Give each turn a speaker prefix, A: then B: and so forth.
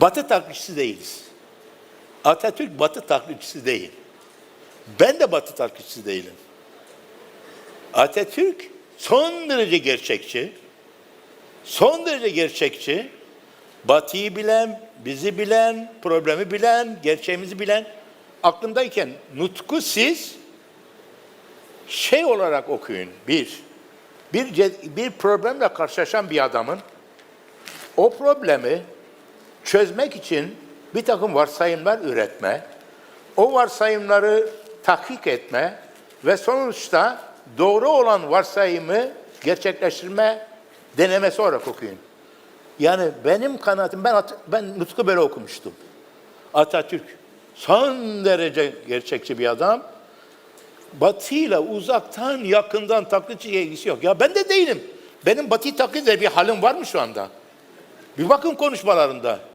A: Batı taklitçisi değiliz. Atatürk Batı taklitçisi değil. Ben de Batı taklitçisi değilim. Atatürk son derece gerçekçi, son derece gerçekçi, Batı'yı bilen, bizi bilen, problemi bilen, gerçeğimizi bilen, aklındayken nutku siz şey olarak okuyun. Bir, bir, bir problemle karşılaşan bir adamın o problemi çözmek için bir takım varsayımlar üretme, o varsayımları tahkik etme ve sonuçta doğru olan varsayımı gerçekleştirme denemesi olarak okuyun. Yani benim kanaatim, ben, ben Nutku böyle okumuştum. Atatürk son derece gerçekçi bir adam. Batı'yla uzaktan yakından taklitçi ilgisi yok. Ya ben de değilim. Benim Batı'yı taklit eder bir halim var mı şu anda? Bir bakın konuşmalarında.